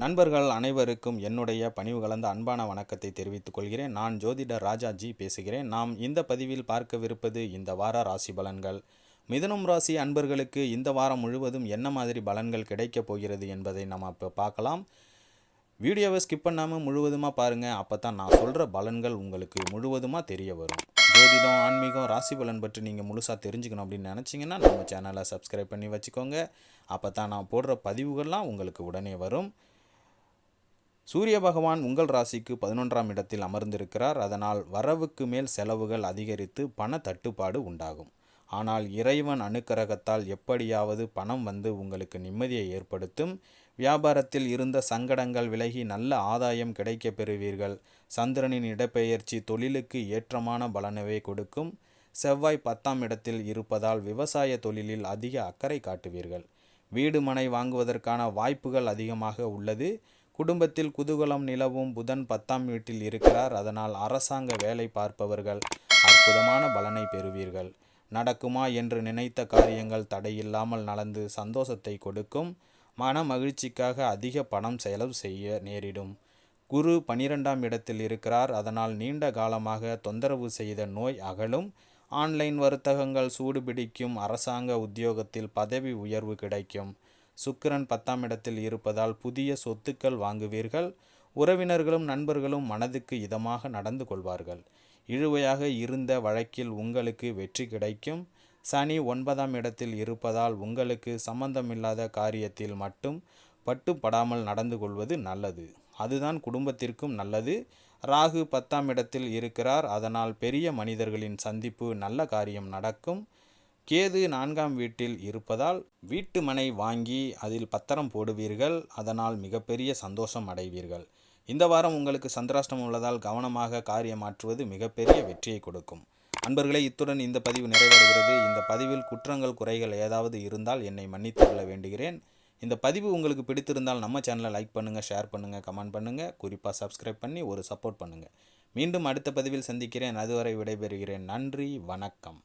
நண்பர்கள் அனைவருக்கும் என்னுடைய பணிவு கலந்த அன்பான வணக்கத்தை தெரிவித்துக் கொள்கிறேன். நான் ஜோதிடர் ராஜாஜி பேசுகிறேன். நாம் இந்த பதிவில் பார்க்கவிருப்பது இந்த வார ராசி பலன்கள். மிதனம் ராசி அன்பர்களுக்கு இந்த வாரம் முழுவதும் என்ன மாதிரி பலன்கள் கிடைக்கப் போகிறது என்பதை நம்ம இப்போ பார்க்கலாம். வீடியோவை ஸ்கிப் பண்ணாமல் முழுவதுமாக பாருங்கள் அப்போ தான் நான் சொல்கிற பலன்கள் உங்களுக்கு முழுவதுமாக தெரிய வரும். ஜோதிடம் ஆன்மீகம் ராசி பலன் பற்றி நீங்கள் முழுசாக தெரிஞ்சுக்கணும் அப்படின்னு நினச்சிங்கன்னா நம்ம சேனலை சப்ஸ்கிரைப் பண்ணி வச்சுக்கோங்க. அப்போ தான் நான் போடுற பதிவுகள்லாம் உங்களுக்கு உடனே வரும். சூரிய பகவான் உங்கள் ராசிக்கு பதினொன்றாம் இடத்தில் அமர்ந்திருக்கிறார். அதனால் வரவுக்கு மேல் செலவுகள் அதிகரித்து பண தட்டுப்பாடு உண்டாகும். ஆனால் இறைவன் அனுக்கிரகத்தால் எப்படியாவது பணம் வந்து உங்களுக்கு நிம்மதியை ஏற்படுத்தும். வியாபாரத்தில் இருந்த சங்கடங்கள் விலகி நல்ல ஆதாயம் கிடைக்கப் பெறுவீர்கள். சந்திரனின் இடப்பெயர்ச்சி தொழிலுக்கு ஏற்றமான பலனவே கொடுக்கும். செவ்வாய் பத்தாம் இடத்தில் இருப்பதால் விவசாய தொழிலில் அதிக அக்கறை காட்டுவீர்கள். வீடு மனை வாங்குவதற்கான வாய்ப்புகள் அதிகமாக உள்ளது. குடும்பத்தில் குதூகலம் நிலவும் புதன் பத்தாம் வீட்டில் இருக்கிறார். அதனால் அரசாங்க வேலை பார்ப்பவர்கள் அற்புதமான பலனை பெறுவீர்கள். நடக்குமா என்று நினைத்த காரியங்கள் தடையில்லாமல் நடந்து சந்தோஷத்தை கொடுக்கும். மன மகிழ்ச்சிக்காக அதிக பணம் செலவு செய்ய நேரிடும். குரு பனிரெண்டாம் இடத்தில் இருக்கிறார். அதனால் நீண்ட காலமாக தொந்தரவு செய்த நோய் அகலும். ஆன்லைன் வர்த்தகங்கள் சூடுபிடிக்கும். அரசாங்க உத்தியோகத்தில் பதவி உயர்வு கிடைக்கும். சுக்கிரன் பத்தாம் இடத்தில் இருப்பதால் புதிய சொத்துக்கள் வாங்குவீர்கள். உறவினர்களும் நண்பர்களும் மனதுக்கு இதமாக நடந்து கொள்வார்கள். இழுவையாக இருந்த வழக்கில் உங்களுக்கு வெற்றி கிடைக்கும். சனி ஒன்பதாம் இடத்தில் இருப்பதால் உங்களுக்கு சம்பந்தமில்லாத காரியத்தில் மட்டும் பட்டுப்படாமல் நடந்து கொள்வது நல்லது. அதுதான் குடும்பத்திற்கும் நல்லது. ராகு பத்தாம் இடத்தில் இருக்கிறார். அதனால் பெரிய மனிதர்களின் சந்திப்பு நல்ல காரியம் நடக்கும். கேது நான்காம் வீட்டில் இருப்பதால் வீட்டு மனை வாங்கி அதில் பத்திரம் போடுவீர்கள் அதனால் மிகப்பெரிய சந்தோஷம் அடைவீர்கள். இந்த வாரம் உங்களுக்கு சந்திராஷ்டம் உள்ளதால் கவனமாக காரியம் மாற்றுவது மிகப்பெரிய வெற்றியை கொடுக்கும். அன்பர்களே இத்துடன் இந்த பதிவு நிறைவடைகிறது. இந்த பதிவில் குற்றங்கள் குறைகள் ஏதாவது இருந்தால் என்னை மன்னித்து கொள்ள வேண்டுகிறேன். இந்த பதிவு உங்களுக்கு பிடித்திருந்தால் நம்ம சேனலை லைக் பண்ணுங்கள் ஷேர் பண்ணுங்கள் கமெண்ட் பண்ணுங்கள் குறிப்பாக சப்ஸ்கிரைப் பண்ணி ஒரு சப்போர்ட் பண்ணுங்கள் மீண்டும் அடுத்த பதிவில் சந்திக்கிறேன். அதுவரை விடைபெறுகிறேன். நன்றி வணக்கம்.